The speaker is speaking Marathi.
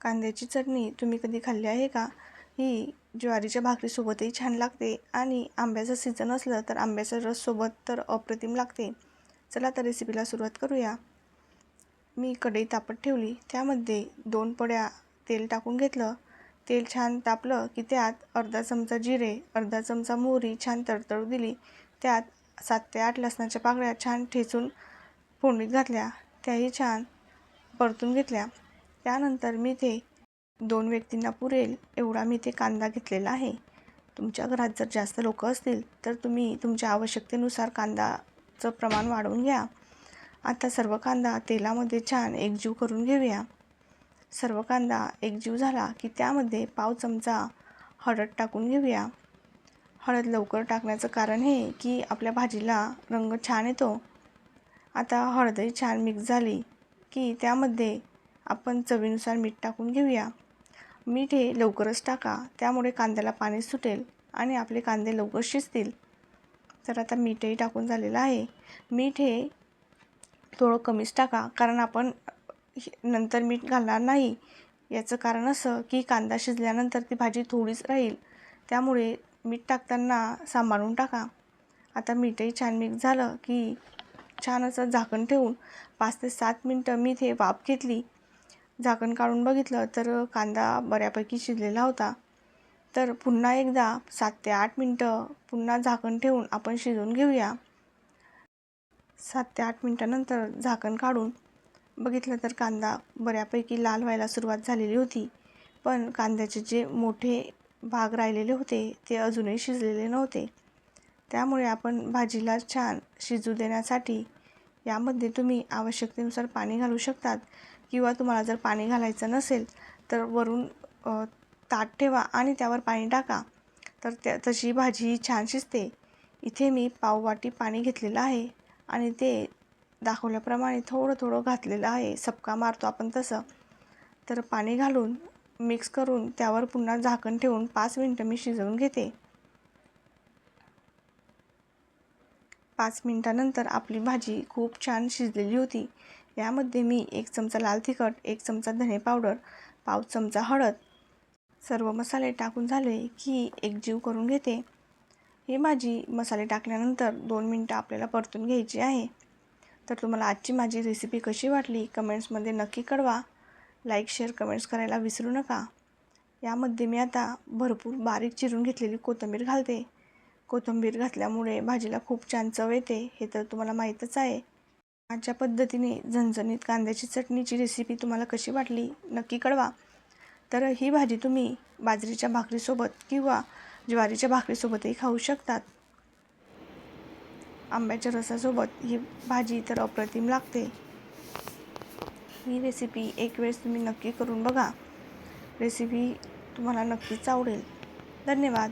कांद्याची चटणी तुम्ही कधी खाल्ली आहे का? ही ज्वारीच्या भाकरीसोबतही छान लागते आणि आंब्याचं सीझन असलं तर आंब्याचा रससोबत तर अप्रतिम लागते. चला तर रेसिपीला सुरुवात करूया. मी कढई तापत ठेवली. त्यामध्ये दोन पड्या तेल टाकून घेतलं. तेल छान तापलं की त्यात अर्धा चमचा जिरे अर्धा चमचा मोहरी छान तडतडू दिली. त्यात सात ते आठ लसणाच्या पाकळ्या छान ठेचून फोडणीत घातल्या. त्याही छान परतून घेतल्या. त्यानंतर मी ते दोन व्यक्तींना पुरेल एवढा मी ते कांदा घेतलेला आहे. तुमच्या घरात जर जास्त लोक असतील तर तुम्ही तुमच्या आवश्यकतेनुसार कांदाचं प्रमाण वाढवून घ्या. आता सर्व कांदा तेलामध्ये छान एकजीव करून घेऊया. सर्व कांदा एकजीव झाला की त्यामध्ये पाव चमचा हळद टाकून घेऊया. हळद लवकर टाकण्याचं कारण हे की आपल्या भाजीला रंग छान येतो. आता हळदही छान मिक्स झाली की त्यामध्ये आपण चवीनुसार मीठ टाकून घेऊया. मीठ हे लवकरच टाका त्यामुळे कांद्याला पाणी सुटेल आणि आपले कांदे लवकर शिजतील. तर आता मीठही टाकून झालेलं आहे. मीठ हे थोडं कमीच टाका कारण आपण नंतर मीठ घालणार नाही. याचं कारण असं की कांदा शिजल्यानंतर ती भाजी थोडीच राहील. त्यामुळे मीठ टाकताना सांभाळून टाका. आता मीठही छान मिक्स झालं की छान असं झाकण ठेवून पाच ते सात मिनटं मी ते वाफ घेतली झाकण काढून बघितलं तर कांदा बऱ्यापैकी शिजलेला होता. तर पुन्हा एकदा सात ते आठ मिनटं पुन्हा झाकण ठेवून आपण शिजवून घेऊया. सात ते आठ मिनटानंतर झाकण काढून बघितलं तर कांदा बऱ्यापैकी लाल व्हायला सुरुवात झालेली होती. पण कांद्याचे जे मोठे भाग राहिलेले होते ते अजूनही शिजलेले नव्हते. त्यामुळे आपण भाजीला छान शिजू देण्यासाठी यामध्ये तुम्ही आवश्यकतेनुसार पाणी घालू शकतात. किंवा तुम्हाला जर पाणी घालायचं नसेल तर वरून ताट ठेवा आणि त्यावर पाणी टाका. तर त्या तशी भाजी छान शिजते. इथे मी पाववाटी पाणी घेतलेलं आहे आणि ते दाखवल्याप्रमाणे थोडं थोडं घातलेलं आहे. सबका मारतो आपण तसं. तर पाणी घालून मिक्स करून त्यावर पुन्हा झाकण ठेवून पाच मिनटं मी शिजवून घेते. पाच मिनटानंतर आपली भाजी खूप छान शिजलेली होती. यामध्ये मी एक चमचा लाल तिखट एक चमचा धने पावडर पाव चमचा हळद. सर्व मसाले टाकून झाले की एकजीव करून घेते. ही भाजी मसाले टाकल्यानंतर दोन मिनटं आपल्याला परतून घ्यायची आहे. तर तुम्हाला आजची माझी रेसिपी कशी वाटली कमेंट्समध्ये नक्की कळवा. लाईक शेअर कमेंट्स करायला विसरू नका. यामध्ये मी आता भरपूर बारीक चिरून घेतलेली कोथिंबीर घालते. कोथिंबीर घातल्यामुळे भाजीला खूप छान चव येते हे तर तुम्हाला माहीतच आहे. माझ्या पद्धतीने झणझणीत कांद्याची चटणीची रेसिपी तुम्हाला कशी वाटली नक्की कळवा. तर ही भाजी तुम्ही बाजरीच्या भाकरीसोबत किंवा ज्वारीच्या भाकरीसोबतही खाऊ शकतात. आंब्याच्या रसासोबत ही भाजी तर अप्रतिम लागते. ही रेसिपी एक वेळेस तुम्ही नक्की करून बघा. रेसिपी तुम्हाला नक्कीच आवडेल. धन्यवाद.